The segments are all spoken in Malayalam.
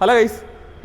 ഹലോ ഗൈസ്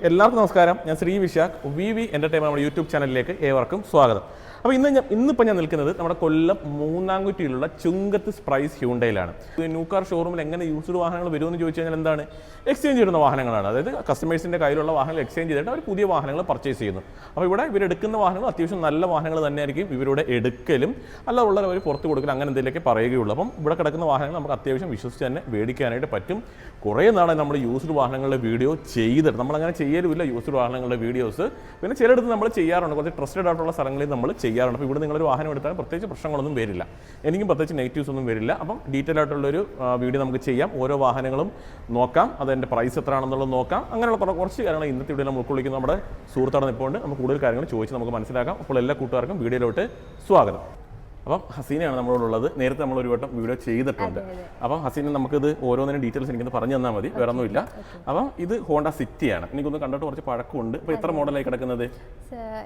എല്ലാവർക്കും നമസ്കാരം. ഞാൻ Shri Vishakh. V V entertainment നമ്മുടെ യൂട്യൂബ് ചാനലിലേക്ക് ഏവർക്കും സ്വാഗതം. അപ്പോൾ ഇന്ന് ഞാൻ ഇന്നിപ്പോൾ ഞാൻ നിൽക്കുന്നത് നമ്മുടെ കൊല്ലം മൂന്നാംകുറ്റിയിലുള്ള ചുങ്കത്ത് സ്പ്രൈസ് ഹ്യൂണ്ടയിലാണ് ന്യൂ കാർ ഷോറൂമിൽ എങ്ങനെ യൂസ്ഡ് വാഹനങ്ങൾ വരുമെന്ന് ചോദിച്ചു കഴിഞ്ഞാൽ എന്താണ്? എക്സ്ചേഞ്ച് ചെയ്യുന്ന വാഹനങ്ങളാണ്. അതായത് കസ്റ്റമേഴ്സിന്റെ കയ്യിലുള്ള വാഹനങ്ങൾ എക്സ്ചേഞ്ച് ചെയ്തിട്ട് അവർ പുതിയ വാഹനങ്ങൾ പർച്ചേസ് ചെയ്യുന്നു. അപ്പോൾ ഇവിടെ ഇവർ എടുക്കുന്ന വാഹനങ്ങൾ അത്യാവശ്യം നല്ല വാഹനങ്ങൾ തന്നെയായിരിക്കും ഇവരുടെ എടുക്കലും അല്ല ഉള്ളവർ അവർ പുറത്ത് കൊടുക്കലും അങ്ങനെ എന്തെങ്കിലുമൊക്കെ പറയുകയുള്ളൂ. അപ്പം ഇവിടെ കിടക്കുന്ന വാഹനങ്ങൾ നമുക്ക് അത്യാവശ്യം വിശ്വസിച്ച് തന്നെ മേടിക്കാനായിട്ട് പറ്റും. കുറേ നാളെ നമ്മൾ യൂസ്ഡ് വാഹനങ്ങളുടെ വീഡിയോ ചെയ്തിട്ട് നമ്മളങ്ങനെ ചെയ്യലുമില്ല യൂസ്ഡ് വാഹനങ്ങളുടെ വീഡിയോസ് പിന്നെ ചിലയിടത്ത് നമ്മൾ ചെയ്യാറുണ്ട്. കുറച്ച് ട്രസ്റ്റഡ് ആയിട്ടുള്ള സ്ഥലങ്ങളിൽ നമ്മൾ ചെയ്യാറുണ്ട്. അപ്പോൾ ഇവിടെ നിങ്ങളൊരു വാഹനം എടുത്താൽ പ്രത്യേകിച്ച് പ്രശ്നങ്ങളൊന്നും വരില്ല. എനിക്കും പ്രത്യേകിച്ച് നെഗറ്റീവ്സ് ഒന്നും വരില്ല. അപ്പം ഡീറ്റെയിൽ ആയിട്ടുള്ളൊരു വീഡിയോ നമുക്ക് ചെയ്യാം. ഓരോ വാഹനങ്ങളും നോക്കാം. അതിന്റെ പ്രൈസ് എത്രയാണെന്നുള്ളത് നോക്കാം. അങ്ങനെയുള്ള കുറ- കുറച്ച് കാര്യങ്ങൾ ഇന്നത്തെ വീഡിയോ നമ്മൾ ഉൾക്കൊള്ളിക്കുന്ന നമ്മുടെ സുഹൃത്താണ് നിപ്പോണ്ട് നമുക്ക് കൂടുതൽ കാര്യങ്ങൾ ചോദിച്ച് നമുക്ക് മനസ്സിലാക്കാം. അപ്പോൾ എല്ലാ കൂട്ടുകാർക്കും വീഡിയോയിലോട്ട് സ്വാഗതം. അപ്പം ഹസീനയാണ് നമ്മളോടുള്ളത്. നേരത്തെ നമ്മൾ ഒരു വട്ടം വീഡിയോ ചെയ്തിട്ടുണ്ട്. അപ്പം ഹസീന നമുക്കിത് ഓരോന്നിനും ഡീറ്റെയിൽസ് എനിക്കൊന്ന് പറഞ്ഞു തന്നാൽ മതി. വേറെ ഒന്നുമില്ല അപ്പം ഇത് ഹോണ്ട സിറ്റിയാണ്. എനിക്കൊന്ന് കണ്ടിട്ട് കുറച്ച് പഴക്കമുണ്ട്. അപ്പോൾ എത്ര മോഡലായി കിടക്കുന്നത്?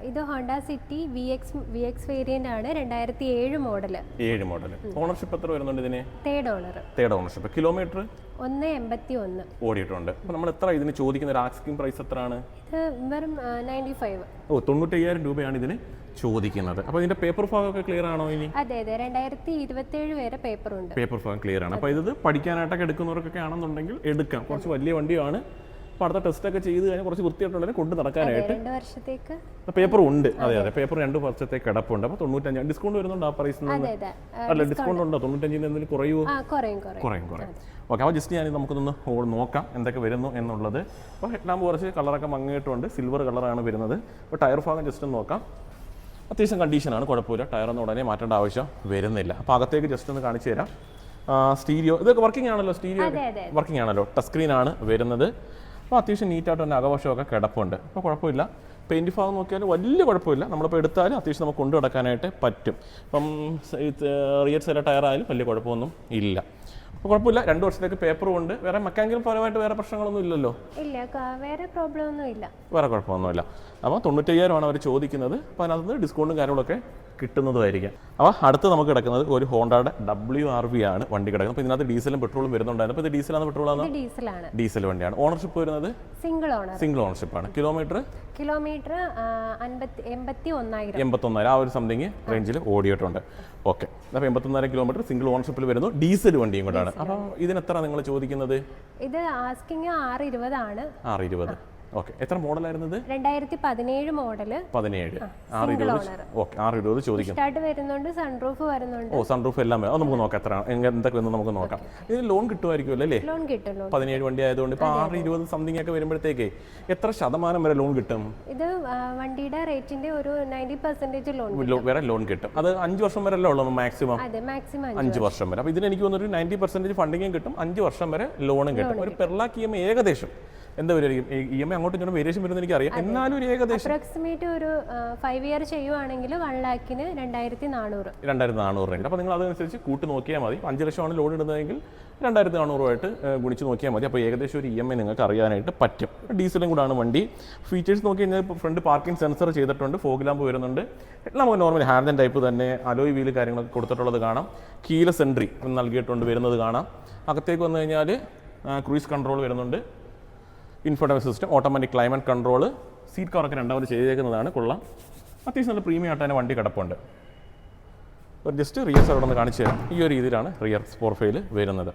ഇത് Honda City V X V X variant ആണ്. രണ്ടായിരത്തി ഏഴ് മോഡൽ ഏഴ് മോഡൽ ഓണർഷിപ്പ് എത്ര വരുന്നുണ്ട് ഇതിന്? Third owner third ownership kilometre ഒന്ന് എൺപത്തി ഒന്ന് ഓടിയിട്ടുണ്ട്. അപ്പോൾ നമ്മൾ എത്ര ഇതിന് ചോദിക്കുന്ന ഒരു ആസ്കിംഗ് പ്രൈസ് എത്രയാണ്? ഇത് വെറും നയന്റി ഫൈവ് ഓ തൊണ്ണൂറ്റയ്യായിരം രൂപയാണ് ഇതിന്. ചോദിക്കുന്നത്. അപ്പോൾ ഇതിന്റെ പേപ്പർ ഭാഗമൊക്കെ ക്ലിയർ ആണോ ഇനി? അതെ അതെ. രണ്ടായിരത്തി ഇരുപത്തേഴ് വരെ പേപ്പർ ഉണ്ട്. പേപ്പർ ഭാഗം ക്ലിയർ ആണ്. അപ്പോൾ ഇത് പഠിക്കാനായിട്ടൊക്കെ എടുക്കുന്നവർക്കൊക്കെ ആണെന്നുണ്ടെങ്കിൽ എടുക്കാം. കുറച്ച് വലിയ വണ്ടിയാണ്. അപ്പോൾ അടുത്ത ടെസ്റ്റൊക്കെ ചെയ്ത് കഴിഞ്ഞാൽ കുറച്ച് വൃത്തിയായിട്ടുള്ളതിനെ കൊണ്ട് നടക്കാനായിട്ട് രണ്ട് വർഷത്തേക്ക്. പേപ്പർ ഉണ്ട്. അതെ അതെ. പേപ്പർ രണ്ട് വർഷത്തെ കിടപ്പുണ്ട്. അപ്പോൾ തൊണ്ണൂറ്റഞ്ച് ഡിസ്കൗണ്ട് വരുന്നുണ്ട് ആ പ്രൈസിൽ അതെ അല്ല ഡിസ്കൗണ്ട് ഉണ്ടോ? തൊണ്ണൂറ്റഞ്ചിന് എന്തെങ്കിലും കുറയുമോ കുറയും കുറയും. കുറയും ഓക്കെ അപ്പോൾ ജസ്റ്റ് ഞാൻ നമുക്കൊന്ന് നോക്കാം എന്തൊക്കെ വരുന്നു എന്നുള്ളത്. അപ്പോൾ ഹെഡ്ലാമ്പ് കുറച്ച് കളറൊക്കെ മങ്ങിയിട്ടുണ്ട് സിൽവർ കളറാണ് വരുന്നത്. അപ്പോൾ ടയർ ഭാഗം ജസ്റ്റ് ഒന്ന് നോക്കാം. അത്യാവശ്യം കണ്ടീഷനാണ് കുഴപ്പമില്ല. ടയറൊന്നും ഉടനെ മാറ്റേണ്ട ആവശ്യം വരുന്നില്ല. അപ്പോൾ അകത്തേക്ക് ജസ്റ്റ് ഒന്ന് കാണിച്ചു തരാം. സ്റ്റീരിയോ ഇതൊക്കെ വർക്കിംഗ് ആണല്ലോ സ്റ്റീരിയോ വർക്കിംഗ് ആണല്ലോ. ടച്ച് സ്ക്രീൻ ആണ് വരുന്നത്. അപ്പോൾ അത്യാവശ്യം നീറ്റായിട്ട് തന്നെ അകവശമൊക്കെ കിടപ്പുണ്ട്. അപ്പോൾ കുഴപ്പമില്ല. പെയിന്റ് ഭാഗം നോക്കിയാൽ വലിയ കുഴപ്പമില്ല. നമ്മളിപ്പോൾ എടുത്താലും അത്യാവശ്യം നമുക്ക് കൊണ്ടു നടക്കാനായിട്ട് പറ്റും. അപ്പം റിയർ സൈഡ് ടയർ ആയാലും വലിയ കുഴപ്പമൊന്നും ഇല്ല. അപ്പോൾ കുഴപ്പമില്ല. രണ്ട് വർഷത്തേക്ക് പേപ്പറും ഉണ്ട്. വേറെ മെക്കാനിക്കൽ പരമായിട്ട് വേറെ പ്രശ്നങ്ങളൊന്നും ഇല്ലല്ലോ? ഇല്ല വേറെ പ്രോബ്ലം ഒന്നും ഇല്ല. വേറെ കുഴപ്പമൊന്നുമില്ല. അപ്പോൾ തൊണ്ണൂറ്റയ്യായിരമാണ് അവർ ചോദിക്കുന്നത്. അപ്പോൾ അതിനകത്ത് ഡിസ്കൗണ്ടും കാര്യങ്ങളൊക്കെ കിട്ടുന്നതുമായിരിക്കും അപ്പോൾ അടുത്ത് നമുക്ക് കിടക്കുന്നത് ഒരു ഹോണ്ടയുടെ ഡബ്ല്യു ആർ വി ആണ് വണ്ടി കിടക്കുന്നത്. അപ്പോൾ ഇതിനകത്ത് ഡീസലും പെട്രോളും വരുന്നുണ്ടായിരുന്നു. അപ്പോൾ ഇത് ഡീസലാണ് പെട്രോളാണ്? ഡീസലാണ്. ഡീസൽ വണ്ടിയാണ്. ഓണർഷിപ്പ് വരുന്നത്? സിംഗിൾ ഓണർ സിംഗിൾ ഓണർഷിപ്പ് ആണ്. കിലോമീറ്റർ കിലോമീറ്റർ എൺപത്തി ഒന്നായിരം. എൺപത്തൊന്നായിരം ആ ഒരു സംതിങ് റേഞ്ചിൽ ഓടിയിട്ടുണ്ട്. ഓക്കെ. അപ്പോൾ എൺപത്തൊന്നായിരം കിലോമീറ്റർ സിംഗിൾ ഓണർഷിപ്പിൽ വരുന്നു. ഡീസൽ വണ്ടിയും കൂടാണ് അപ്പോൾ ഇതിനെത്ര നിങ്ങൾ ചോദിക്കുന്നത്? ഇത് ആസ്കിങ് ആറ് ഇരുപതാണ്. ആറ് ഇരുപത്. ഓക്കെ. എത്ര മോഡലായിരുന്നത്? രണ്ടായിരത്തി പതിനേഴ് മോഡൽ. പതിനേഴ്. ആറ് ഇരുപത് ഓക്കെ ആറ് ഇരുപത് ചോദിക്കുന്നു സ്റ്റാർട്ട് വരുന്നുണ്ട് സൺറൂഫ് വരുന്നുണ്ട്. ഓ സൺറൂഫ് എല്ലാം അത് നമുക്ക് നോക്കാം എത്ര എന്തൊക്കെ എന്ന് നമുക്ക് നോക്കാം. ഇതിന് ലോൺ കിട്ടുമായിരിക്കുമല്ലോ അല്ലേ? ലോൺ കിട്ടും പതിനേഴ് വണ്ടി ആയതുകൊണ്ട് ഇപ്പൊ ആറ് ഇരുപത് സംതിങ് ഒക്കെ വരുമ്പോഴത്തേക്ക് എത്ര ശതമാനം വരെ ലോൺ കിട്ടും? ഇത് വണ്ടിയുടെ റേറ്റിന്റെ ഒരു നയന്റി പെർസെന്റേജ് ലോൺ വരെ ലോൺ കിട്ടും. അത് അഞ്ച് വർഷം വരെ അല്ലേ ഉള്ളൂ മാക്സിമം അതെ മാക്സിമം അഞ്ച് വർഷം. വരെ. അപ്പൊ ഇതിന് എനിക്ക് തോന്നുന്നു ഒരു നയന്റി പെർസെന്റേജ് ഫണ്ടിങ്ങും കിട്ടും അഞ്ച് വർഷം വരെ ലോണും കിട്ടും. ഒരു പെർലാക്ക് ഇ ഏകദേശം എന്താ വരും ഇ എം ഐ അങ്ങോട്ടും ഇങ്ങോട്ടും വേരിയേഷൻ വരുന്നത് എനിക്കറിയാം. എന്നാലും ഒരു ഏകദേശം അപ്രോക്സിമേറ്റ് ഒരു ഫൈവ് ഇയർ ചെയ്യുവാണെങ്കിൽ വൺ ലാക്കിന് രണ്ടായിരത്തി നാനൂറ് രണ്ടായിരത്തി നാനൂറ് രൂപ അപ്പോൾ നിങ്ങൾ അതനുസരിച്ച് കൂട്ടി നോക്കിയാൽ മതി. അഞ്ച് ലക്ഷമാണ് ലോൺ ഇടുന്നതെങ്കിൽ രണ്ടായിരത്തി നാനൂറുമായിട്ട് ഗുണിച്ച് നോക്കിയാൽ മതി. അപ്പോൾ ഏകദേശം ഒരു ഇ എം ഐ നിങ്ങൾക്ക് അറിയാനായിട്ട് പറ്റും. ഡീസലും കൂടാണ് വണ്ടി. ഫീച്ചേഴ്സ് നോക്കി കഴിഞ്ഞാൽ ഇപ്പോൾ ഫ്രണ്ട് പാർക്കിംഗ് സെൻസർ ചെയ്തിട്ടുണ്ട് ഫോഗ് ലാമ്പ് വരുന്നുണ്ട്. നമുക്ക് നോർമൽ ഹാൻഡൻ ടൈപ്പ് തന്നെ. അലോയ് വീൽ കാര്യങ്ങളൊക്കെ കൊടുത്തിട്ടുള്ളത് കാണാം. കീല സെൻട്രി നൽകിയിട്ടുണ്ട് വരുന്നത് കാണാം. അകത്തേക്ക് വന്നു കഴിഞ്ഞാൽ ക്രൂയിസ് കൺട്രോൾ വരുന്നുണ്ട്. Infotainment system automatic climate control seat കവറൊക്കെ രണ്ടാമത് ചെയ്തേക്കുന്നതാണ് കൊള്ളാം. അത്യാവശ്യം നല്ല പ്രീമിയം ആയിട്ട് തന്നെ വണ്ടി കിടപ്പുണ്ട്. ഒരു ജസ്റ്റ് റിയർ സൈഡ് ഒന്ന് കാണിച്ചു തരാം. ഈ ഒരു രീതിയിലാണ് റിയർ സ്പോർഫയിൽ വരുന്നത്.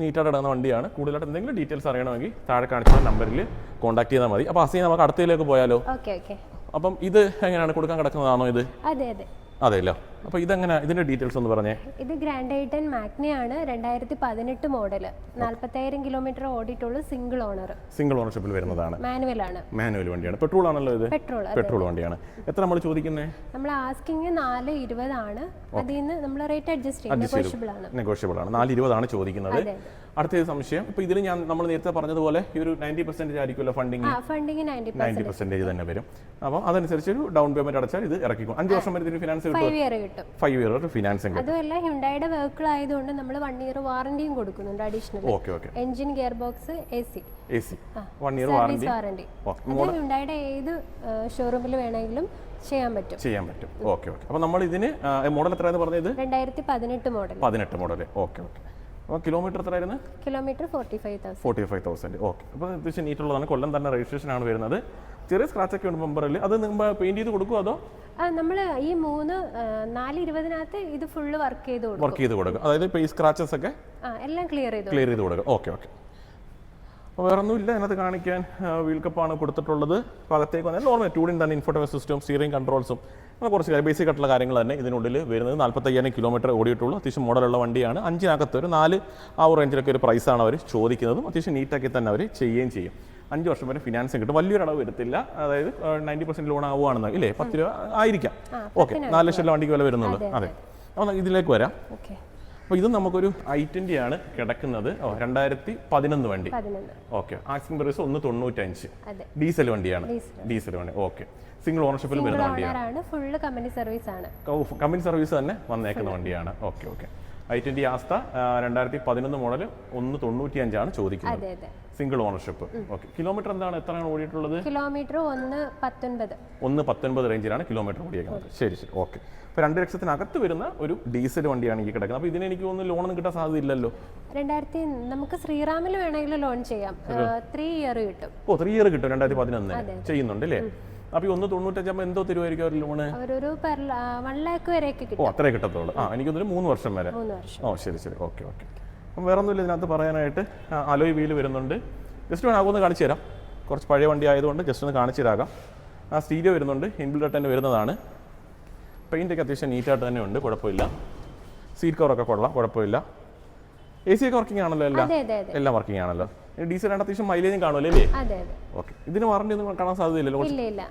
നീറ്റായിട്ട് ഇടുന്ന വണ്ടിയാണ്. കൂടുതലായിട്ട് എന്തെങ്കിലും ഡീറ്റെയിൽസ് അറിയണമെങ്കിൽ താഴെ കാണിച്ച നമ്പറിൽ കോൺടാക്ട് ചെയ്താൽ മതി. അപ്പോൾ അസീ നമുക്ക് അടുത്തതിലേക്ക് പോയാലോ? Okay okay. അപ്പം ഇത് എങ്ങനെയാണ് കൊടുക്കാൻ കിടക്കുന്നതാണോ ഇത്? അതെ അതെ. അതെയല്ലോ അപ്പോൾ ഇതെങ്ങനെ ഇതിന്റെ ഡീറ്റെയിൽസ് ഒന്ന് പറഞ്ഞേ. ഇത് ഗ്രാൻഡ് ഐറ്റൻ മാഗ്നയാണ് രണ്ടായിരത്തി പതിനെട്ട് മോഡൽ നാല്പത്തായിരം കിലോമീറ്റർ ഓടിയിട്ടുള്ള സിംഗിൾ ഓണർ. സിംഗിൾ ഓണർഷിപ്പിൽ വരുന്നതാണ്. മാനുവൽ ആണ് മാനുവൽ വണ്ടിയാണ്. പെട്രോൾ ആണല്ലോ ഇത്? പെട്രോൾ പെട്രോൾ വണ്ടിയാണ്. എത്ര നമ്മൾ ചോദിക്കുന്നത് നമ്മൾ ആസ്കിങ് നാല് ആണ് അതിൽ നിന്ന് നമ്മൾ റേറ്റ് അഡ്ജസ്റ്റ് ചെയ്യും. നെഗോഷ്യബിൾ ആണ്. നെഗോഷ്യബിൾ ആണ്. നാല് ഇരുപതാണ് ചോദിക്കുന്നത്. അടുത്ത സംശയം. ഇപ്പൊ ഇതിൽ ഞാൻ നമ്മൾ നേരത്തെ പറഞ്ഞതുപോലെ ഈ ഒരു നയന്റി പെർസെന്റേജ് ആയിരിക്കുമല്ലോ ഫണ്ടിങ് ഫണ്ടിങ് നയന്റി പെർസെന്റേജ്. തന്നെ വരും. അപ്പോൾ അതനുസരിച്ച് ഒരു ഡൗൺ പേയ്മെന്റ് അടച്ചാൽ ഇത് ഇറക്കിക്കും. അഞ്ച് വർഷം വരെ ഫിനാൻസ് കിട്ടും. കിട്ടും. ഫൈവ് ഇയർ ഒരു ഫിനാൻസും കിട്ടും. അതുമല്ല ഹ്യുണ്ടായുടെ വെഹിക്കിൾ ആയതുകൊണ്ട് നമ്മൾ വൺ ഇയർ വാറണ്ടിയും കൊടുക്കുന്നുണ്ട് additional okay okay engine gear box A C A C one year warranty warranty അത് ഹ്യുണ്ടായുടെ ഏത് ഷോറൂമിൽ വേണമെങ്കിലും ചെയ്യാൻ പറ്റും. ചെയ്യാൻ പറ്റും. ഓക്കെ ഓക്കെ അപ്പോൾ നമ്മൾ ഇതിന് മോഡൽ എത്രയാണെന്ന് പറഞ്ഞത്? രണ്ടായിരത്തി പതിനെട്ട് മോഡൽ പതിനെട്ട് മോഡൽ ഓക്കെ ഓക്കെ അപ്പോൾ കിലോമീറ്റർ എത്രയായിരുന്നു? Kilometre forty five thousand forty five thousand okay അപ്പോൾ അത്യാവശ്യം നീറ്റുള്ളതാണ് കൊല്ലം തന്നെ രജിസ്ട്രേഷൻ ആണ് വരുന്നത്. ചെറിയ സ്ക്രാച്ച് ഒക്കെ ഉണ്ട് ബമ്പറിൽ അത് നിങ്ങൾ പെയിന്റ് ചെയ്ത് കൊടുക്കുമോ അതോ? നമ്മൾ ഈ മൂന്ന് നാല് ഇരുപതിനകത്ത് ഇത് ഫുള്ള് വർക്ക് ചെയ്ത് കൊടുക്കും. വർക്ക് ചെയ്ത് കൊടുക്കും. അതായത് ഈ സ്ക്രാച്ചസ് ഒക്കെ എല്ലാം ക്ലിയർ ചെയ്ത് ക്ലിയർ ചെയ്ത് കൊടുക്കും. ഓക്കെ ഓക്കെ അപ്പോൾ വേറെ ഒന്നുമില്ല അതിനകത്ത് കാണിക്കാൻ വീൽ കപ്പാണ് കൊടുത്തിട്ടുള്ളത്. അകത്തേക്ക് വന്നാൽ നോർമൽ ടൂഡിൻ തന്നെ ഇൻഫോർട്ടൈൻ സിസ്റ്റം സ്റ്റിയറിംഗ് കൺട്രോൾസും അങ്ങനെ കുറച്ച് കാര്യം ബേസിക് ആയിട്ടുള്ള കാര്യങ്ങൾ തന്നെ ഇതിനുള്ളിൽ വരുന്നത്. നാൽപ്പത്തയ്യായിരം കിലോമീറ്റർ ഓടിയിട്ടുള്ളൂ. അത്യാവശ്യം മോഡലുള്ള വണ്ടിയാണ്. അഞ്ചിനകത്ത് ഒരു നാല് ആ ഒരു റേഞ്ചിലൊക്കെ ഒരു പ്രൈസാണ് അവർ ചോദിക്കുന്നതും. അത്യാവശ്യം നീറ്റാക്കി തന്നെ അവർ ചെയ്യുകയും ചെയ്യും. അഞ്ച് വർഷം വരെ ഫിനാൻസിങ് കിട്ടും. വലിയൊരു അടവ് വരത്തില്ല. അതായത് നയന്റി പെർസെന്റ് ലോൺ ആവുകയാണെന്ന് ഇല്ലേ? പത്ത് രൂപ ആയിരിക്കാം. ഓക്കെ നാല് ലക്ഷം വണ്ടിക്ക് വില വരുന്നുള്ളൂ. അതെ അപ്പോൾ ഇതിലേക്ക് വരാം. അപ്പോൾ ഇത് നമുക്കൊരു ഐ ട്വന്റി ആണ് കിടക്കുന്നത്. ഓ രണ്ടായിരത്തി പതിനൊന്ന്. വണ്ടി ഓക്കെ ആക്സിംഗ് പ്രൈസ് ഒന്ന് തൊണ്ണൂറ്റഞ്ച്. ഡീസൽ വണ്ടിയാണ്. ഡീസൽ. വണ്ടി. ഓക്കെ സിംഗിൾ ഓണർഷിപ്പിൽ വരുന്ന വണ്ടിയാണ്. ഫുൾ ഫുള്ള് കമ്പനി സർവീസ് ആണ്. കമ്പനി സർവീസ് തന്നെ വന്നേക്കുന്ന വണ്ടിയാണ്. ഓക്കെ ഓക്കെ ഐ ട്വന്റി ആസ്ത രണ്ടായിരത്തി പതിനൊന്ന് മോഡൽ ഒന്ന് തൊണ്ണൂറ്റി അഞ്ചാണ് ചോദിക്കുന്നത് സിംഗിൾ ഓണർഷിപ്പ് ഓക്കെ കിലോമീറ്റർ എന്താണ്? എത്രയാണ് ഓടിയിട്ടുള്ളത്? കിലോമീറ്റർ ഒന്ന് പത്തൊൻപത്. ഒന്ന് പത്തൊൻപത് റേഞ്ചിലാണ് കിലോമീറ്റർ ഓടിയേക്കുന്നത്. ശരി ശരി. ഓക്കെ അപ്പോൾ രണ്ട് ലക്ഷത്തിനകത്ത് വരുന്ന ഒരു ഡീസൽ വണ്ടിയാണ് ഈ കിടക്കുന്നത്. അപ്പോൾ ഇതിന് എനിക്ക് തോന്നുന്നു ലോണൊന്നും കിട്ടാൻ സാധ്യത ഇല്ലല്ലോ രണ്ടായിരത്തി നമുക്ക് ശ്രീറാമിൽ വേണമെങ്കിൽ ലോൺ ചെയ്യാം. ത്രീ ഇയർ കിട്ടും. ഓ ത്രീ ഇയർ കിട്ടും രണ്ടായിരത്തി പതിനൊന്ന് ചെയ്യുന്നുണ്ട് അല്ലേ? അപ്പോൾ ഈ ഒന്ന് തൊണ്ണൂറ്റഞ്ചാകുമ്പോൾ എന്തോ തരുമായിരിക്കും ഒരു ലോണ് ഒരു വൺ ലാക്ക് വരെയൊക്കെ ഓ അത്രേ കിട്ടത്തുള്ളൂ. ആ എനിക്കൊന്നൊരു മൂന്ന് വർഷം വരെ. ഓ ശരി ശരി. ഓക്കെ ഓക്കെ അപ്പം വേറെ ഒന്നുമില്ല ഇതിനകത്ത് പറയാനായിട്ട് അലോയ് വീൽ വരുന്നുണ്ട്. ജസ്റ്റ് വേണം ആകുമെന്ന് കാണിച്ചു തരാം. കുറച്ച് പഴയ വണ്ടി ആയതുകൊണ്ട് ജസ്റ്റ് ഒന്ന് കാണിച്ചു തരാം ആ സ്റ്റീരിയോ വരുന്നുണ്ട് ഇൻബിൽഡ് തന്നെ വരുന്നതാണ്. പെയിന്റൊക്കെ അത്യാവശ്യം നീറ്റായിട്ട് തന്നെ ഉണ്ട് കുഴപ്പമില്ല. സീറ്റ് കവറൊക്കെ കൊള്ളാം കുഴപ്പമില്ല. എ സി ഒക്കെ വർക്കിംഗ് ആണല്ലോ എല്ലാം? എല്ലാം വർക്കിംഗ് ആണല്ലോ. ഡീസൽ ആണ് അത്യാവശ്യം മൈലേജും കാണുമല്ലോ അല്ലേ? ഓക്കെ ഇതിന് വാറണ്ടി ഒന്നും കാണാൻ സാധ്യതയില്ലല്ലോ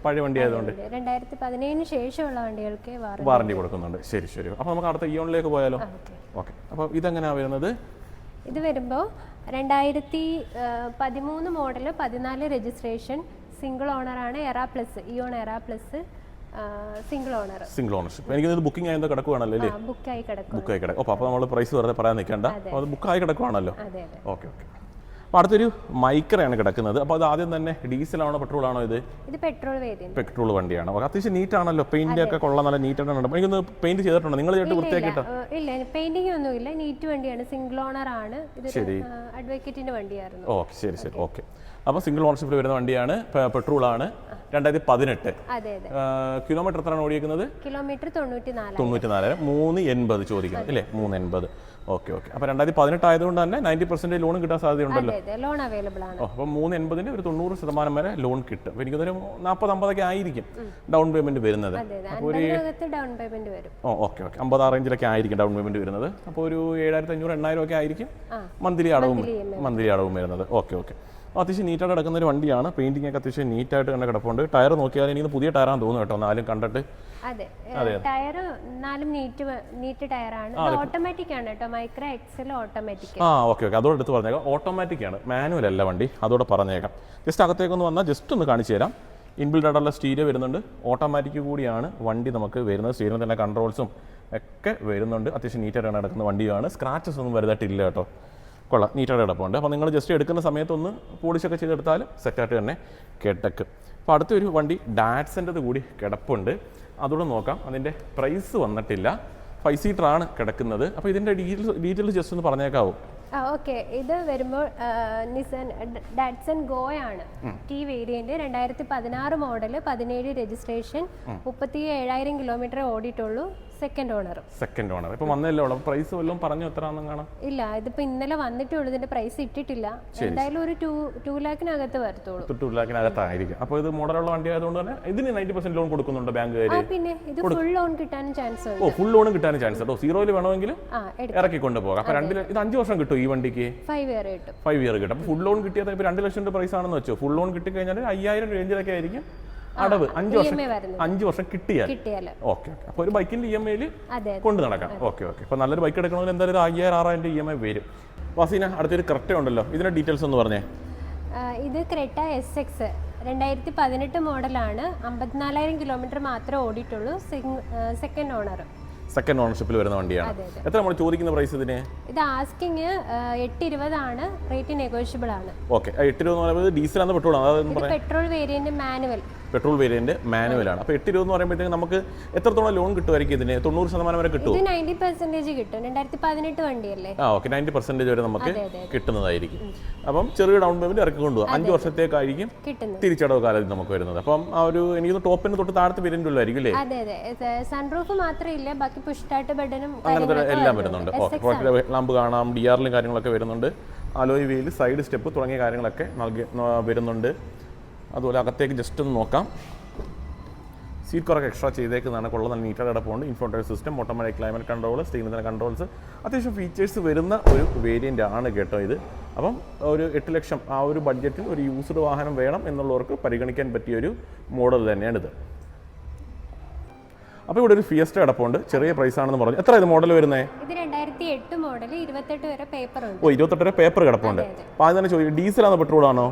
പഴയ വണ്ടി ആയതുകൊണ്ട്. രണ്ടായിരത്തി പതിനേഴിന് ശേഷമുള്ള വണ്ടികൾക്ക് വാറണ്ടി കൊടുക്കുന്നുണ്ട്. ശരി ശരി. അപ്പോൾ നമുക്ക് അടുത്ത ഇയോണിലേക്ക് പോയാലോ? ഓക്കെ. ഓക്കെ അപ്പോൾ ഇതെങ്ങനെയാണ് വരുന്നത്? ഇത് വരുമ്പോൾ രണ്ടായിരത്തി പതിമൂന്ന് മോഡൽ പതിനാല് രജിസ്ട്രേഷൻ സിംഗിൾ ഓണറാണ് Era plus. Eon Era plus single owner. Single ownership എനിക്ക് ബുക്കിംഗ് ആയത് കിടക്കുവാണല്ലോ അല്ലേ? ബുക്കായി കിടക്കും ബുക്കായി കിടക്കും. അപ്പോൾ നമ്മൾ പ്രൈസ് വെറുതെ പറയാൻ നിൽക്കേണ്ട. അത്. അത് ബുക്കായി കിടക്കുവാണല്ലോ. Okay okay. അപ്പോൾ അടുത്തൊരു മൈക്രയാണ് കിടക്കുന്നത്. അപ്പോൾ അത് ആദ്യം തന്നെ ഡീസലാണോ പെട്രോൾ ആണോ ഇത്? ഇത് പെട്രോൾ പെട്രോൾ വണ്ടിയാണ്. അത്യാവശ്യം നീറ്റ് ആണല്ലോ പെയിന്റ് ഒക്കെ കൊള്ളാൻ നല്ല നീറ്റ് ആയിട്ടുണ്ട് എനിക്കൊന്ന് പെയിന്റ് ചെയ്തിട്ടുണ്ട്? നിങ്ങൾ ചേട്ടൻ വൃത്തിയാക്കിയിട്ടോ ഇല്ല. പെയിന്റിംഗ് ഒന്നുമില്ല. നീറ്റ് വണ്ടിയാണ്. സിംഗിൾ ഓണർ ആണ്. ശരി. അഡ്വക്കേറ്റിന്റെ വണ്ടിയായിരുന്നു. ഓക്കെ ശരി ശരി. ഓക്കെ. അപ്പോൾ സിംഗിൾ ഓണർഷിപ്പിൽ വരുന്ന വണ്ടിയാണ്. പെട്രോൾ ആണ് രണ്ടായിരത്തി പതിനെട്ട്. കിലോമീറ്റർ എത്രയാണ് ഓടിയിരിക്കുന്നത് കിലോമീറ്റർ തൊണ്ണൂറ്റി നാല് തൊണ്ണൂറ്റി നാല് മൂന്ന് എൺപത് ചോദിക്കുന്നത് അല്ലേ മൂന്ന് എൺപത്. Okay okay. അപ്പോൾ രണ്ടായിരത്തി പതിനെട്ട് ആയതുകൊണ്ട് തന്നെ നയന്റി പെർസെന്റേജ് ലോൺ കിട്ടാൻ സാധ്യതയുണ്ടല്ലോ? ലോൺ അവൈലബിൾ ആണ്. അപ്പൊ അപ്പോൾ മൂന്ന് എൺപതിന്റെ ഒരു തൊണ്ണൂറ് ശതമാനം വരെ ലോൺ കിട്ടും. അപ്പോൾ എനിക്കൊരു നാൽപ്പത് അമ്പതൊക്കെ ആയിരിക്കും ഡൗൺ പേയ്മെന്റ് വരുന്നത്. ഒരു ഡൗൺ വരും. Oh okay okay. അമ്പത് ആ റേഞ്ചിലൊക്കെ ആയിരിക്കും ഡൗൺ പേയ്മെന്റ് വരുന്നത്. അപ്പോൾ ഒരു ഏഴായിരത്തി അഞ്ഞൂറ് എണ്ണായിരം ഒക്കെ ആയിരിക്കും. മന്ത്ലി അടവും മന്ത്ലി അടവും വരുന്നത്. Okay okay. അത്യാവശ്യം നീറ്റായിട്ട് കിടക്കുന്ന ഒരു വണ്ടിയാണ്. പെയിന്റിംഗ് ഒക്കെ അത്യാവശ്യം നീറ്റായിട്ട് തന്നെ കിടപ്പുണ്ട്. ടയർ നോക്കിയാൽ എനിക്ക് പുതിയ ടയറാന്ന് തോന്നുന്നു കേട്ടോ. നാലും കണ്ടിട്ട്. അതെ. ടയർ നാലും നീറ്റ് നീറ്റ് ടയറാണ് ഓട്ടോമാറ്റിക് ആണ്. കേട്ടോ. മൈക്രോ എക്സൽ ഓട്ടോമാറ്റിക് ആ ഓക്കെ ഓക്കെ അതോടെ എടുത്ത് പറഞ്ഞേക്കാം. ഓട്ടോമാറ്റിക് ആണ്. മാനുവൽ അല്ല വണ്ടി. അതോടെ പറഞ്ഞേക്കാം. ജസ്റ്റ് അകത്തേക്കൊന്ന് വന്നാൽ ജസ്റ്റ് ഒന്ന് കാണിച്ചു തരാം. ഇൻബിൽഡ് ആയിട്ടുള്ള സ്റ്റീരിയോ വരുന്നുണ്ട്. ഓട്ടോമാറ്റിക് കൂടിയാണ് വണ്ടി നമുക്ക് വരുന്നത്. സ്റ്റീരിയോ തന്നെ കൺട്രോൾസും ഒക്കെ വരുന്നുണ്ട്. അത്യാവശ്യം നീറ്റായിട്ട് നടക്കുന്ന വണ്ടിയാണ്. സ്ക്രാച്ചസ് ഒന്നും വലുതായിട്ടില്ല കേട്ടോ. കൊള്ളാം. നീറ്റായിട്ട് കിടപ്പുണ്ട്. അപ്പോൾ നിങ്ങൾ ജസ്റ്റ് എടുക്കുന്ന സമയത്തൊന്ന് പോളിഷൊക്കെ ചെയ്തെടുത്താൽ സെറ്റായിട്ട് തന്നെ കിടക്കും. അപ്പോൾ അടുത്തൊരു വണ്ടി ഡാറ്റ്സിന്റെത് കൂടി കിടപ്പുണ്ട്. അതുകൂടെ നോക്കാം. അതിന്റെ പ്രൈസ് വന്നിട്ടില്ല. ഫൈവ് സീറ്ററാണ് കിടക്കുന്നത്. അപ്പോൾ ഇതിന്റെ ഡീറ്റെയിൽസ് ഡീറ്റെയിൽസ് ജസ്റ്റ് ഒന്ന് പറഞ്ഞേക്കാവോ? ഓക്കെ. ഇത് വരുമ്പോൾ നിസൻ ഡാറ്റ്സൺ ആണ് ടി വേരിയന്റ് രണ്ടായിരത്തി പതിനാറ് മോഡൽ പതിനേഴ് രജിസ്ട്രേഷൻ മുപ്പത്തി ഏഴായിരം കിലോമീറ്റർ ഓടിയിട്ടുള്ളൂ. സെക്കൻഡ് ഓണർ സെക്കൻഡ് ഓണർ ഇപ്പൊ വന്നല്ലേ ഉള്ളൂ. പ്രൈസ് വല്ലതും പറഞ്ഞു എത്രയാണെന്ന് കാണാം. ഇല്ല ഇതിപ്പോ ഇന്നലെ വന്നിട്ടേ ഉള്ളൂ ഇതിന്റെ പ്രൈസ് ഇട്ടിട്ടില്ല എന്തായാലും ഒരു ടു ടു ലാഖിനകത്ത് വരത്തുള്ളൂ. ടു ലാഖിനകത്തായിരിക്കും അപ്പോൾ ഇത് മോഡലുള്ള വണ്ടി ആയതുകൊണ്ട് തന്നെ ഇതിന് നയന്റി പെർസെന്റ് ലോൺ കൊടുക്കുന്നുണ്ട് ആ പിന്നെ ഇത് ഫുൾ ലോൺ കിട്ടാനും ചാൻസ് ഓ ഫുൾ ലോൺ കിട്ടാനും ചാൻസ് കേട്ടോ സീറോയിൽ വേണമെങ്കിൽ ഇറക്കി കൊണ്ടുപോകാം അപ്പോൾ രണ്ട് ഇത് അഞ്ച് വർഷം കിട്ടും ഈ വണ്ടിക്ക്? ഫൈവ് ഇയർ കിട്ടും. ഫൈവ് ഇയർ കിട്ടും. അപ്പോൾ ഫുൾ ലോൺ കിട്ടിയത് ഇപ്പോൾ രണ്ട് ലക്ഷം രൂപ പ്രൈസ് ആണെന്ന് വെച്ചോ. ഫുൾ ലോൺ കിട്ടി കഴിഞ്ഞാൽ അയ്യായിരം റേഞ്ചിലൊക്കെ ആയിരിക്കും. അടവ് അഞ്ച് വർഷം അഞ്ചു വർഷം കിട്ടിയാൽ. Okay okay. അപ്പോൾ ഒരു ബൈക്കിന്റെ ഇ എം ഐയിൽ കൊണ്ട് നടക്കാം. Okay okay. അപ്പോൾ നല്ലൊരു ബൈക്ക് എടുക്കണമെങ്കിൽ എന്തായാലും ഒരു അയ്യായിരം ആറായിരം ഇ എം ഐ വരും. വാസീന അടുത്തൊരു കറക്റ്റ് ഉണ്ടല്ലോ. ഇതിന്റെ ഡീറ്റെയിൽസ് ഒന്ന് പറഞ്ഞേ. ഇത് ക്രെട്ട എസ് എക്സ്. രണ്ടായിരത്തി പതിനെട്ട് മോഡലാണ്. അമ്പത്തിനാലായിരം കിലോമീറ്റർ മാത്രമേ ഓടിയിട്ടുള്ളൂ. സെക്കൻഡ് ഓണർ സെക്കൻഡ് ഓണർഷിപ്പിൽ വരുന്ന വണ്ടിയാണ്. എത്ര നമ്മൾ ചോദിക്കുന്ന പ്രൈസ് ഇതിന്? ഇത് ആസ്കിങ് എട്ട് ഇരുപതാണ് റേറ്റ് നെഗോഷ്യബിൾ ആണ്. ഓക്കെ. എട്ട് ഇരുപത് ഡീസൽ ആണ് petrol petrol variant manual petrol variant മാനുവലാണ് അപ്പോൾ എട്ട് ഇരുപത് എന്ന് പറയുമ്പോഴത്തേക്ക് നമുക്ക് എത്രത്തോളം ലോൺ കിട്ടുമായിരിക്കും ഇതിന്? തൊണ്ണൂറ് ശതമാനം വരെ കിട്ടും നയന്റി പെർസെന്റേജ് കിട്ടും. രണ്ടായിരത്തി പതിനെട്ട് വണ്ടിയല്ലേ? ആ ഓക്കെ. നയന്റി പെർസെന്റേജ് വരെ നമുക്ക്. കിട്ടുന്നതായിരിക്കും. അപ്പം ചെറിയ ഡൗൺ പേയ്മെന്റ് ഇറക്കി കൊണ്ടുപോകും അഞ്ച് വർഷത്തേക്കായിരിക്കും തിരിച്ചടവ് കാലത്ത് നമുക്ക് വരുന്നത്. അപ്പം ആ ഒരു എനിക്ക് ടോപ്പിന് തൊട്ട് താഴത്ത് വേരിയന്റ് ഉള്ളായിരിക്കും അല്ലേ? അതെ അതെ. സൺറൂഫ് മാത്രമില്ല ബാക്കി പുഷ്ടായിട്ട് ബെഡനും അങ്ങനത്തെ എല്ലാം വരുന്നുണ്ട്. ഓക്കെ. ലാമ്പ് കാണാം ഡി ആറിലും കാര്യങ്ങളൊക്കെ വരുന്നുണ്ട്. അലോയ് വീൽ സൈഡ് സ്റ്റെപ്പ് തുടങ്ങിയ കാര്യങ്ങളൊക്കെ നൽകി വരുന്നുണ്ട്. അതുപോലെ അകത്തേക്ക് ജസ്റ്റ് ഒന്ന് നോക്കാം. സീറ്റ് കുറൊക്കെ എക്സ്ട്രാ ചെയ്തേക്കുന്നതാണ്. കൊള്ള നല്ല നീറ്റായിട്ട് കിടപ്പുണ്ട്. Infotainment system automatic climate control സ്റ്റീലിന്റെ കൺട്രോൾസ് അത്യാവശ്യം ഫീച്ചേഴ്സ് വരുന്ന ഒരു വേരിയന്റ് ആണ് കേട്ടോ ഇത്. അപ്പം ഒരു എട്ട് ലക്ഷം ആ ഒരു ബഡ്ജറ്റിൽ ഒരു യൂസ്ഡ് വാഹനം വേണം എന്നുള്ളവർക്ക് പരിഗണിക്കാൻ പറ്റിയ ഒരു മോഡൽ തന്നെയാണിത്. അപ്പോൾ ഇവിടെ ഒരു ഫിയസ്റ്റ കിടപ്പുണ്ട്. ചെറിയ പ്രൈസ് ആണെന്ന് പറഞ്ഞു. എത്ര ഇത് മോഡൽ വരുന്നത് ഇത് രണ്ടായിരത്തി എട്ട് മോഡൽ ഇരുപത്തെട്ട് വരെ പേപ്പർ ഓ ഇരുപത്തെട്ടര പേപ്പർ കിടപ്പുണ്ട്. അപ്പോൾ ആദ്യം തന്നെ ചോദിക്കും ഡീസലാണോ പെട്രോൾ ആണോ?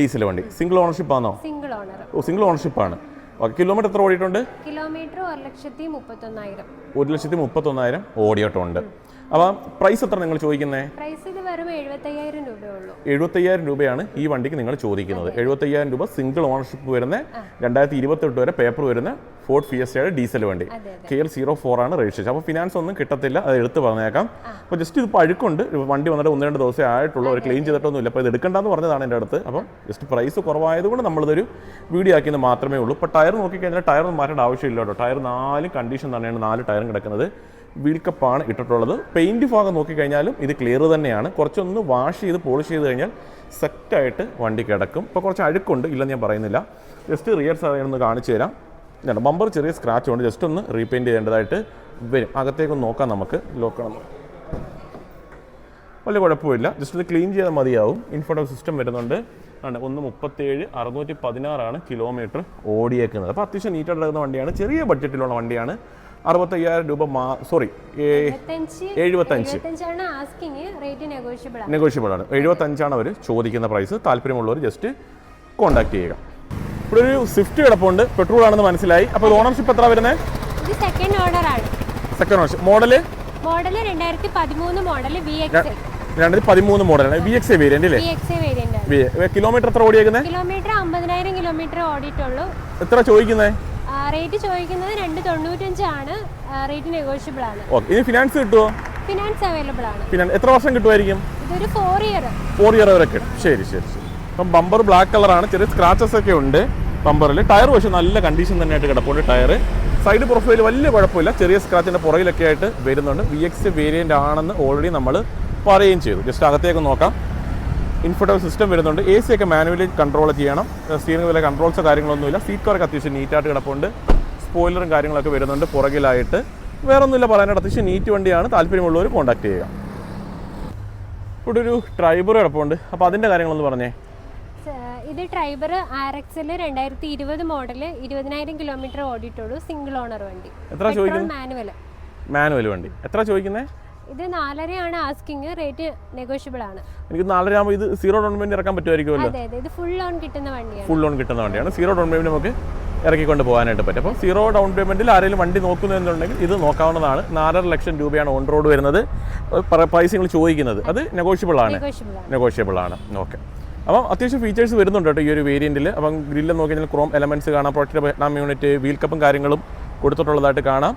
ഡീസൽ വണ്ടി. സിംഗിൾ ഓണർഷിപ്പ് ആണോ? സിംഗിൾ ഓണർ ഓ സിംഗിൾ ഓണർഷിപ്പ് ആണ്. ഓക്കെ കിലോമീറ്റർ എത്ര ഓടിയിട്ടുണ്ട്? കിലോമീറ്റർ ഒരു ലക്ഷത്തി മുപ്പത്തൊന്നായിരം. ഒരു ലക്ഷത്തി മുപ്പത്തൊന്നായിരം ഓടിയിട്ടുണ്ട്. അപ്പം പ്രൈസ് എത്ര നിങ്ങൾ ചോദിക്കുന്നത് പ്രൈസ് വെറും എഴുപത്തയ്യായിരം രൂപയാണ് ഈ വണ്ടിക്ക് നിങ്ങൾ ചോദിക്കുന്നത്. എഴുപത്തയ്യായിരം രൂപ സിംഗിൾ ഓണർഷിപ്പ് വരുന്ന രണ്ടായിരത്തി ഇരുപത്തെട്ട് വരെ പേപ്പർ വരുന്ന ഫോർഡ് ഫിയസ്റ്റയുടെ ഡീസൽ വണ്ടി. കെ എൽ സീറോ ഫോർ ആണ് രജിസ്ട്രേഷൻ അപ്പോൾ ഫിനാൻസ് ഒന്നും കിട്ടത്തില്ല അത് എടുത്ത് പറഞ്ഞേക്കാം. അപ്പോൾ ജസ്റ്റ് ഇതിപ്പോൾ അഴുക്കുണ്ട് വണ്ടി വന്നിട്ട് ഒന്ന് രണ്ട് ദിവസം ആയിട്ടുള്ള ഒരു ക്ലെയിം ചെയ്തിട്ടൊന്നുമില്ല. അപ്പോൾ ഇത് എടുക്കണ്ടെന്ന് പറഞ്ഞതാണ് എന്റെ അടുത്ത്. അപ്പം ജസ്റ്റ് പ്രൈസ് കുറവായതുകൊണ്ട് നമ്മളിതൊരു വീഡിയോ ആക്കിയെന്ന് മാത്രമേ ഉള്ളൂ. ഇപ്പോൾ ടയർ നോക്കിക്കഴിഞ്ഞാൽ ടയർ ഒന്നും മാറ്റേണ്ട ആവശ്യമില്ല കേട്ടോ. ടയർ നാലും കണ്ടീഷൻ തന്നെയാണ് നാല് ടയറും കിടക്കുന്നത്. വീൽ കപ്പാണ് ഇട്ടിട്ടുള്ളത്. പെയിന്റ് ഭാഗം നോക്കിക്കഴിഞ്ഞാലും ഇത് ക്ലിയർ തന്നെയാണ്. കുറച്ചൊന്ന് വാഷ് ചെയ്ത് പോളിഷ് ചെയ്ത് കഴിഞ്ഞാൽ സെറ്റായിട്ട് വണ്ടി കിടക്കും. ഇപ്പോൾ കുറച്ച് അഴുക്കുണ്ട് ഇല്ലെന്ന് ഞാൻ പറയുന്നില്ല. ജസ്റ്റ് റിയർ സൈഡ് ഒന്ന് കാണിച്ചു തരാം. ഇല്ല ബമ്പർ ചെറിയ സ്ക്രാച്ച് ഉണ്ട്. ജസ്റ്റ് ഒന്ന് റീപെയിന്റ് ചെയ്യേണ്ടതായിട്ട് വരും. അകത്തേക്ക് നോക്കാം നമുക്ക്. ലോക്കണം വലിയ കുഴപ്പമില്ല. ജസ്റ്റ് ഇത് ക്ലീൻ ചെയ്താൽ മതിയാവും. ഇൻഫോട്ടോ സിസ്റ്റം വരുന്നുണ്ട്. ആണ് ഒന്ന് മുപ്പത്തേഴ് അറുന്നൂറ്റി പതിനാറാണ് കിലോമീറ്റർ ഓടിയേക്കുന്നത്. അപ്പോൾ അത്യാവശ്യം നീറ്റായിട്ട് വണ്ടിയാണ്. ചെറിയ ബഡ്ജറ്റിലുള്ള വണ്ടിയാണ്. അറുപത്തയ്യായിരം രൂപ മാ സോറി എഴുപത്തഞ്ച് നെഗോഷ്യബിൾ ആണ്. എഴുപത്തി ആണ്. എഴുപത്തഞ്ചാണ് അവർ ചോദിക്കുന്ന പ്രൈസ് താല്പര്യമുള്ളവർ ജസ്റ്റ് കോൺടാക്ട് ചെയ്യുക. ഇവിടെ ഒരു സ്വിഫ്റ്റ് കിടപ്പുണ്ട്. പെട്രോൾ ആണെന്ന് മനസ്സിലായി. അപ്പോൾ ഓണർഷിപ്പ് എത്ര വരുന്നത് സെക്കൻഡ് ഓർഡർ ആണ്. Second ownership model? മോഡൽ രണ്ടായിരത്തി പതിമൂന്ന് മോഡൽ വി എക്സ് രണ്ടായിരത്തി പതിമൂന്ന് മോഡലാണ്. വി എക്സ് വേരിയന്റ് അല്ലേ? കിലോമീറ്റർ എത്ര ഓടിയേക്കുന്നത് കിലോമീറ്റർ അമ്പതിനായിരം കിലോമീറ്റർ ഓടിയിട്ടുള്ളൂ. എത്ര ചോദിക്കുന്നത് റേറ്റ് ചോദിക്കുന്നത് രണ്ട് തൊണ്ണൂറ്റഞ്ച് ആണ് റേറ്റ് നെഗോഷ്യബിൾ ആണ് ഓക്കെ ഇനി ഫിനാൻസ് കിട്ടുമോ ഫിനാൻസ് അവൈലബിൾ ആണ് ഫിനാൻസ് എത്ര വർഷം കിട്ടുമായിരിക്കും? ഇതൊരു ഫോർ ഇയർ ഫോർ ഇയർ വരെ കിട്ടും ശരി ശരി ശരി. അപ്പം ബമ്പർ ബ്ലാക്ക് കളറാണ് ചെറിയ സ്ക്രാച്ചസ് ഒക്കെ ഉണ്ട് ബമ്പറിൽ ടയർ പക്ഷേ നല്ല കണ്ടീഷൻ തന്നെയായിട്ട് കിടപ്പുണ്ട് ടയർ സൈഡ് പ്രൊഫൈൽ വലിയ കുഴപ്പമില്ല. ചെറിയ സ്ക്രാച്ചിന്റെ പുറകിലൊക്കെ ആയിട്ട് വരുന്നുണ്ട്. വി എക്സ് വേരിയന്റ് ആണെന്ന് ഓൾറെഡി നമ്മൾ പറയുകയും ചെയ്തു. ജസ്റ്റ് അകത്തേക്ക് നോക്കാം. ഇൻഫോട്ടോ സിസ്റ്റം വരുന്നുണ്ട്. എ സി ഒക്കെ മാനുവലി കൺട്രോൾ ചെയ്യണം. സ്റ്റീറിംഗ് വില കൺട്രോൾസോ കാര്യങ്ങളൊന്നുമില്ല. സീറ്റ് കവറൊക്കെ അത്യാവശ്യം നീറ്റായിട്ട് കിടപ്പുണ്ട്. സ്പോയിലറും കാര്യങ്ങളൊക്കെ വരുന്നുണ്ട് പുറകിലായിട്ട്. വേറെ ഒന്നുമില്ല പറയാനായിട്ട് അത്യാവശ്യം നീറ്റ് വണ്ടിയാണ്. താല്പര്യമുള്ളവർ കോൺടാക്ട് ചെയ്യുക. ഇവിടെ ഒരു ട്രൈബർ കിടപ്പുണ്ട്. അപ്പോൾ അതിന്റെ കാര്യങ്ങളൊന്ന് പറഞ്ഞേ. ഇത് ഡ്രൈവർ ആർ എക്സിൽ രണ്ടായിരത്തി ഇരുപത് മോഡൽ ഇരുപതിനായിരം കിലോമീറ്റർ ഓടിയിട്ടുള്ളൂ സിംഗിൾ ഓണർ വണ്ടി. എത്ര ചോദിക്കുന്നത് മാനുവൽ മാനുവൽ വണ്ടി. എത്ര ചോദിക്കുന്നത് ഇത് നാലരയാണ് ആസ്കിങ് റേറ്റ് നെഗോഷ്യബിൾ ആണ്. എനിക്ക് നാലര ആകുമ്പോൾ ഇത് സീറോ ഡൗൺ പേയ്മെന്റ് ഇറക്കാൻ പറ്റുമായിരിക്കുമല്ലോ? അതെ അതെ ഇത് ഫുൾ ലോൺ കിട്ടുന്ന വണ്ടിയാണ്. ഫുൾ ലോൺ കിട്ടുന്ന വണ്ടിയാണ്. സീറോ ഡൗൺ പേയ്മെന്റ് നമുക്ക് ഇറക്കിക്കൊണ്ട് പോകാനായിട്ട് പറ്റും. അപ്പോൾ സീറോ ഡൗൺ പേയ്മെന്റിൽ ആരെങ്കിലും വണ്ടി നോക്കുന്നുണ്ടെങ്കിൽ ഇത് നോക്കാവുന്നതാണ്. നാലര ലക്ഷം രൂപയാണ് ഓൺ റോഡ് വരുന്നത്. പ്രൈസ് നിങ്ങൾ ചോദിക്കുന്നത്. അത് നെഗോഷ്യബിൾ ആണ്. നെഗോഷ്യബിൾ ആണ്. ഓക്കെ അപ്പം അത്യാവശ്യം ഫീച്ചേഴ്സ് വരുന്നുണ്ട് കേട്ടോ ഈ ഒരു വേരിയന്റിൽ അപ്പം ഗ്രില്ല് നോക്കി കഴിഞ്ഞാൽ ക്രോം എലമെന്റ്സ് കാണാം. പ്രൊട്ടക്ട് ബട്ടൺ യൂണിറ്റ് വീൽ കപ്പും കാര്യങ്ങളും കൊടുത്തിട്ടുള്ളതായിട്ട് കാണാം.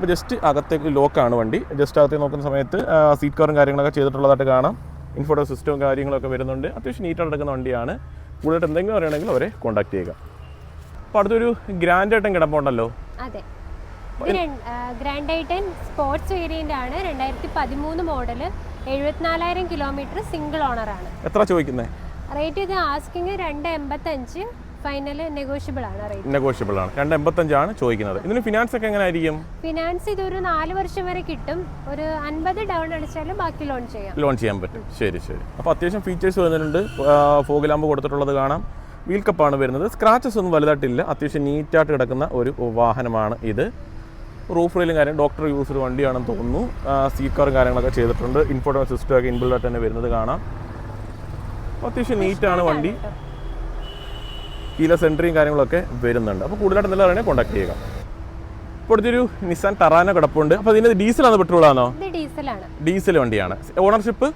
അപ്പോൾ ജസ്റ്റ് അകത്തേക്ക് ലോക്കാണ് വണ്ടി. ജസ്റ്റ് അകത്തേക്ക് നോക്കുന്ന സമയത്ത് സീറ്റ് കവറും കാര്യങ്ങളൊക്കെ ചെയ്തിട്ടുള്ളതായിട്ട് കാണാം. ഇൻഫോട്ടോ സിസ്റ്റവും കാര്യങ്ങളൊക്കെ വരുന്നുണ്ട്. അത്യാവശ്യം നീറ്റായിട്ട് എടുക്കുന്ന വണ്ടിയാണ്. കൂടുതലായിട്ട് എന്തെങ്കിലും അറിയണമെങ്കിൽ അവരെ കോൺടാക്ട് ചെയ്യുക. അപ്പോൾ അടുത്തൊരു ഗ്രാൻഡ് ആയിട്ടും കിടപ്പുണ്ടല്ലോ. അതെ. ഗ്രാൻഡ് ഐറ്റൻ സ്പോർട്സ് വേരിയന്റ് ആണ്. രണ്ടായിരത്തി പതിമൂന്ന് മോഡൽ എഴുപത്തിനാലായിരം കിലോമീറ്റർ സിംഗിൾ ഓണർ ആണ്. എത്ര ചോദിക്കുന്നത് റേറ്റ് ഇത് ആസ്കിങ് രണ്ട് എൺപത്തഞ്ച് ഫൈനൽ നെഗോഷ്യബിൾ ആണ് നെഗോഷ്യബിൾ ആണ്. രണ്ട് എൺപത്തഞ്ചാണ് ചോദിക്കുന്നത്. ഇതിന് ഫിനാൻസ് ഒക്കെ എങ്ങനെ ആയിരിക്കും ഫിനാൻസ് ഇതൊരു നാല് വർഷം വരെ കിട്ടും. ഒരു അൻപത് ഡൗൺ അടിച്ചാലും ബാക്കി ലോൺ ചെയ്യാം. ലോൺ ചെയ്യാൻ പറ്റും. ശരി ശരി. അപ്പോൾ അത്യാവശ്യം ഫീച്ചേഴ്സ് വരുന്നുണ്ട്. ഫോഗ് ലാമ്പ് കൊടുത്തിട്ടുള്ളത് കാണാം. വീൽ കപ്പാണ് വരുന്നത്. സ്ക്രാച്ചസ് ഒന്നും വലുതായിട്ടില്ല. അത്യാവശ്യം നീറ്റായിട്ട് കിടക്കുന്ന ഒരു വാഹനമാണ് ഇത്. റൂഫ് റെയിലും കാര്യം ഡോക്ടർ യൂസ് ഒരു വണ്ടിയാണെന്ന് തോന്നുന്നു. സീറ്റ് കാറും കാര്യങ്ങളൊക്കെ ചെയ്തിട്ടുണ്ട്. ഇൻഫോർട്ടോ സിസ്റ്റം ഒക്കെ ഇൻബിൾഡായിട്ട് തന്നെ വരുന്നത് കാണാം. അത്യാവശ്യം നീറ്റാണ് വണ്ടി. കീല എൻട്രിയും കാര്യങ്ങളൊക്കെ വരുന്നുണ്ട്. അപ്പോൾ കൂടുതലായിട്ട് നല്ല പറയുന്നത് കോൺടാക്ട് ചെയ്യുക. ഇപ്പോഴത്തെ അടുത്തൊരു നിസാൻ ടറാനോ കിടപ്പുണ്ട്. അപ്പോൾ ഇതിന് ഡീസലാണോ പെട്രോളാണോ ഡീസലാണ് ഡീസൽ വണ്ടിയാണ്. Ownership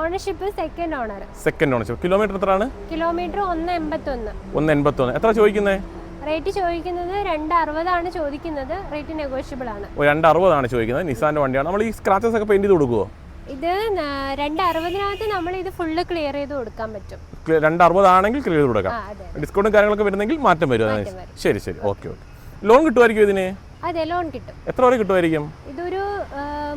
ownership second owner second ownership kilometre എത്രയാണ്? കിലോമീറ്റർ ഒന്ന് എൺപത്തൊന്ന് ഒന്ന് എൺപത്തൊന്ന് എത്ര ചോദിക്കുന്നത് റേറ്റ് ചോദിക്കുന്നത് രണ്ട് അറുപതാണ് ചോദിക്കുന്നത്. റേറ്റ് നെഗോഷ്യബിൾ ആണ്. രണ്ട് അറുപതാണ് ചോദിക്കുന്നത്. നിസാന്റെ വണ്ടിയാണ്. നമ്മൾ ഈ സ്ക്രാച്ചസ് ഒക്കെ പെയിന്റ് ചെയ്ത് കൊടുക്കുമോ ഇത് രണ്ട് അറുപതിനകത്ത് നമ്മൾ ഇത് ഫുള്ള് ക്ലിയർ ചെയ്ത് കൊടുക്കാൻ പറ്റും. രണ്ട് അറുപതാണെങ്കിൽ ക്ലിയർ ചെയ്ത് കൊടുക്കാം. ഡിസ്കൗണ്ടും കാര്യങ്ങളൊക്കെ വരുന്നെങ്കിൽ മാറ്റം വരും. ശരി ശരി. Okay okay. ലോൺ കിട്ടുമായിരിക്കും ഇതിന്? അതെ ലോൺ കിട്ടും. എത്ര വരെ കിട്ടുമായിരിക്കും? ഇതൊരു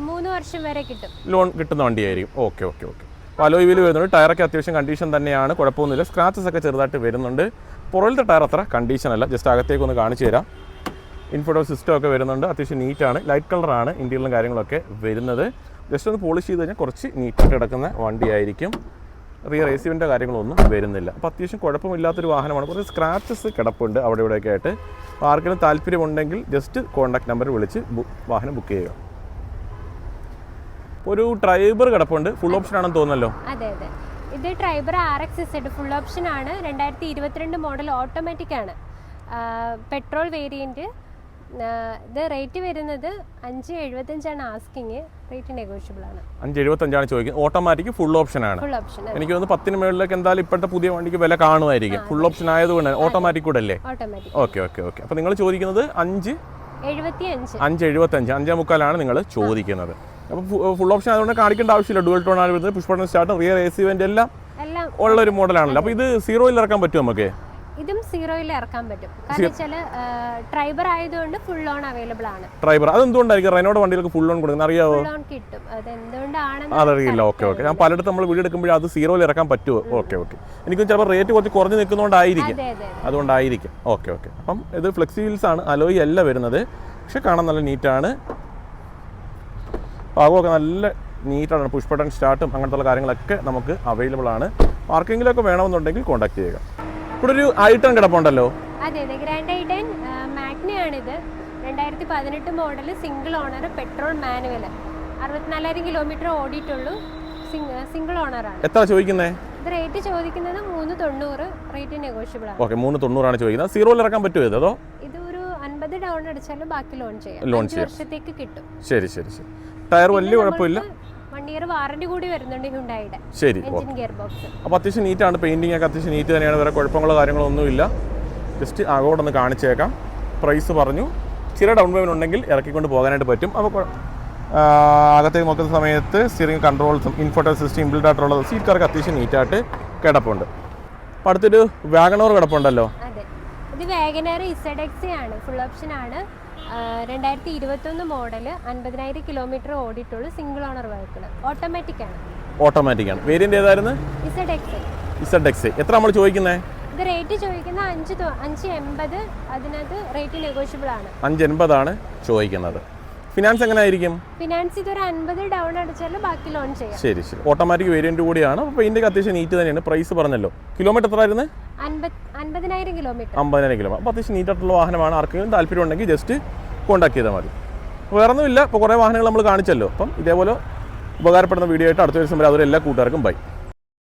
മൂന്ന് വർഷം വരെ കിട്ടും. ലോൺ കിട്ടുന്ന വണ്ടിയായിരിക്കും. Okay okay okay. Alloy wheel വരുന്നുണ്ട്. ടയറൊക്കെ അത്യാവശ്യം കണ്ടീഷൻ തന്നെയാണ്. കുഴപ്പമൊന്നുമില്ല. സ്ക്രാച്ചസ് ഒക്കെ ചെറുതായിട്ട് വരുന്നുണ്ട്. പുറകിലത്തെ ടയർ അത്ര കണ്ടീഷൻ അല്ല. ജസ്റ്റ് അകത്തേക്ക് ഒന്ന് കാണിച്ചു തരാം. ഇൻഫോട്ടോ സിസ്റ്റം ഒക്കെ വരുന്നുണ്ട്. അത്യാവശ്യം നീറ്റാണ് ലൈറ്റ് കളറാണ് ഇന്റീരിയലും കാര്യങ്ങളൊക്കെ വരുന്നത്. ജസ്റ്റ് ഒന്ന് പോളിഷ് ചെയ്ത് കഴിഞ്ഞാൽ കുറച്ച് നീറ്റായിട്ട് കിടക്കുന്ന വണ്ടിയായിരിക്കും. റിയർ എ സിവിന്റെ കാര്യങ്ങളൊന്നും വരുന്നില്ല. അപ്പോൾ അത്യാവശ്യം കുഴപ്പമില്ലാത്തൊരു വാഹനമാണ്. കുറച്ച് സ്ക്രാച്ചസ് കിടപ്പുണ്ട് അവിടെ ഇവിടെയൊക്കെ ആയിട്ട്. ആർക്കെങ്കിലും താല്പര്യമുണ്ടെങ്കിൽ ജസ്റ്റ് കോൺടാക്ട് നമ്പർ വിളിച്ച് വാഹനം ബുക്ക് ചെയ്യുക. ഒരു ഡ്രൈവർ കിടപ്പുണ്ട്. ഫുൾ ഓപ്ഷൻ ആണെന്ന് തോന്നുന്നല്ലോ? ഇത് Triber R X S full option ആണ്. രണ്ടായിരത്തി ഇരുപത്തിരണ്ട് മോഡൽ ഓട്ടോമാറ്റിക് ആണ്. പെട്രോൾ വേരിയന്റ് ഇത് റേറ്റ് വരുന്നത് അഞ്ച് എഴുപത്തഞ്ചാണ് ആസ്കിങ് റേറ്റ് നെഗോഷ്യബിൾ ആണ്. അഞ്ച് എഴുപത്തഞ്ചാണ് ചോദിക്കുന്നത്. ഓട്ടോമാറ്റിക് ഫുൾ ഓപ്ഷൻ ആണ്. ഫുൾ ഓപ്ഷൻ എനിക്ക് തോന്നുന്നു പത്തിന് മുകളിലേക്ക് എന്തായാലും ഇപ്പോഴത്തെ പുതിയ വണ്ടിക്ക് വില കാണുമായിരിക്കും. ഫുൾ ഓപ്ഷൻ ആയതുകൊണ്ട് ഓട്ടോമാറ്റിക് കൂടെ അല്ലേ ഓട്ടോമാറ്റിക് ഓക്കെ ഓക്കെ ഓക്കെ അപ്പോൾ നിങ്ങൾ ചോദിക്കുന്നത് അഞ്ച് അഞ്ച് എഴുപത്തഞ്ച്. അഞ്ചേ മുക്കാലാണ് നിങ്ങൾ ചോദിക്കുന്നത്. അപ്പോൾ ഫുൾ ഓപ്ഷൻ ആയതുകൊണ്ട് കാണിക്കേണ്ട ആവശ്യമില്ല. ഡുവൽ ടോൺ ആണ് വരുന്നത്. Button start rear A C vent എല്ലാം എല്ലാം ഉള്ള ഒരു മോഡലാണല്ലോ അപ്പോൾ ഇത് സീറോയിൽ ഇറക്കാൻ പറ്റുമോ നമുക്ക്? ഇതും സീറോയിൽ ഇറക്കാൻ പറ്റും. കാരണം വെച്ചാൽ ട്രൈബർ ആയതുകൊണ്ട് ഫുൾ ഓൺ അവൈലബിൾ ആണ്. ഡ്രൈവർ അതെന്തുകൊണ്ടായിരിക്കും? റെനോഡ് വണ്ടികൾക്ക് ഫുൾ ഓൺ കൊടുക്കുന്നത്? അറിയാവോ? ഫുൾ ഓൺ കിട്ടും. അത് എന്തുകൊണ്ടാണെന്ന് അതറിയില്ല ഓക്കെ ഓക്കെ. ഞാൻ പലയിടത്ത് നമ്മൾ വീട് എടുക്കുമ്പോൾ അത് സീറോയിൽ ഇറക്കാൻ പറ്റുമോ ഓക്കെ ഓക്കെ. എനിക്ക് ചിലപ്പോൾ റേറ്റ് കുറച്ച് കുറഞ്ഞ് നിൽക്കുന്നതുകൊണ്ടായിരിക്കും അതെ അതെ അതുകൊണ്ടായിരിക്കും. Okay okay. അപ്പം ഇത് ഫ്ലെക്സി വീൽസ് ആണ്. അലോയി അല്ല വരുന്നത്. പക്ഷെ കാണാൻ നല്ല നീറ്റാണ്. പാകമൊക്കെ നല്ല നീറ്റാണ്. പുഷ് ബട്ടൺ സ്റ്റാർട്ടും അങ്ങനത്തെ കാര്യങ്ങളൊക്കെ നമുക്ക് അവൈലബിൾ ആണ്. മാർക്കിംഗിലൊക്കെ വേണമെന്നുണ്ടെങ്കിൽ കോൺടാക്ട് ചെയ്യുക. ഇവിടെ ഒരു ഐട്ടൺ കിടപ്പുണ്ടല്ലോ? അതെ അതെ. ഗ്രാൻഡ് ഐഡൻ മാഗ്നയാണിത്. രണ്ടായിരത്തി പതിനെട്ട് model single owner petrol manual അറുപത്തിനാലായിരം kilometre ഓടിയിട്ടുള്ളൂ. സിംഗിൾ ഓണറാണ് എത്ര ചോദിക്കുന്നത് ഇത് റേറ്റ് ചോദിക്കുന്നത് മൂന്ന് തൊണ്ണൂറ്. റേറ്റ് നെഗോഷ്യബിൾ ആണ്. ഓക്കെ മൂന്ന് തൊണ്ണൂറാണ് ചോദിക്കുന്നത്. സീറോയിൽ ഇറക്കാൻ പറ്റുമോ ഇത്? അതോ? ഇത് ഒരു അൻപത് ഡൗൺ അടിച്ചാലും ബാക്കി ലോൺ ചെയ്യാം. ലോൺ ചെയ്യാം. വർഷത്തേക്ക് കിട്ടും. ശരി ശരി ശരി. ടയർ വലിയ കുഴപ്പമില്ല. ഇയർ വാറണ്ടി കൂടി വരുന്നുണ്ട് ഹ്യുണ്ടായിയുടെ ശരി എഞ്ചിൻ ഗിയർ ബോക്സ് അപ്പോൾ അത്യാവശ്യം നീറ്റാണ് പെയിന്റിംഗ് ഒക്കെ അത്യാവശ്യം നീറ്റ് തന്നെയാണ് വേറെ കുഴപ്പങ്ങളോ കാര്യങ്ങളോ ഒന്നുമില്ല. ജസ്റ്റ് അങ്ങോട്ടൊന്ന് കാണിച്ചേക്കാം. പ്രൈസ് പറഞ്ഞു. ചില ഡൗൺ പേയ്മെന്റ് ഉണ്ടെങ്കിൽ ഇറക്കിക്കൊണ്ട് പോകാനായിട്ട് പറ്റും. അപ്പോൾ അകത്തേക്ക് നോക്കുന്ന സമയത്ത് സ്റ്റിയറിംഗ് കൺട്രോൾസും ഇൻഫോട്ടൽ സിസ്റ്റം ഇൻബിൽഡ് ആയിട്ടുള്ളത് സീറ്റ് കാർക്ക് അത്യാവശ്യം നീറ്റായിട്ട് കിടപ്പുണ്ട്. അപ്പോൾ അടുത്തൊരു വാഗണോർ കിടപ്പുണ്ടല്ലോ? ഇത് വാഗനർ ഇസഡ് എക്സ് ആണ് ഫുൾ ഓപ്ഷൻ ആണ്. രണ്ടായിരത്തി ഇരുപത്തൊന്ന് മോഡൽ അൻപതിനായിരം കിലോമീറ്റർ ഓടിയിട്ടുള്ള സിംഗിൾ ഓണർ വെഹിക്കിൾ ഓട്ടോമാറ്റിക് ആണ്. ഓട്ടോമാറ്റിക് ആണ്. വേരിയന്റ് ഏതായിരുന്നു? ഇസഡ് എക്സ് എത്ര നമ്മൾ ചോദിക്കുന്നത് ഇത് റേറ്റ് ചോദിക്കുന്ന അഞ്ച് അഞ്ച് എൺപത് അതിനകത്ത് റേറ്റ് നെഗോഷ്യബിൾ ആണ്. അഞ്ച് എൺപതാണ് ചോദിക്കുന്നത്. ഫിനാൻസ് എങ്ങനെ ആയിരിക്കും ഫിനാൻസ് ഇതൊരു അൻപത് ഡൗൺ അടിച്ചാൽ ബാക്കി ലോൺ ചെയ്യാം. ശരി ശരി. ഓട്ടോമാറ്റിക് വേരിയന്റ് കൂടിയാണ്. അപ്പോൾ ഇതിന്റെ അത്യാവശ്യം നീറ്റ് തന്നെയാണ്. പ്രൈസ് പറഞ്ഞല്ലോ. കിലോമീറ്റർ എത്ര ആയിരുന്നു? അമ്പതിനായിരം കിലോമീറ്റർ അമ്പതിനായിരം കിലോമീറ്റർ അപ്പോൾ അത്യാവശ്യം നീറ്റായിട്ടുള്ള വാഹനമാണ്. ആർക്കെങ്കിലും താല്പര്യം ഉണ്ടെങ്കിൽ ജസ്റ്റ് കോൺടാക്ട് ചെയ്താൽ മതി. വേറെ ഒന്നുമില്ല ഇപ്പോൾ കുറേ വാഹനങ്ങൾ നമ്മൾ കാണിച്ചല്ലോ. അപ്പം ഇതേപോലെ ഉപകാരപ്പെടുന്ന വീഡിയോ ആയിട്ട് അടുത്ത ദിവസം വരെ അവരെല്ലാ കൂട്ടുകാർക്കും ബൈ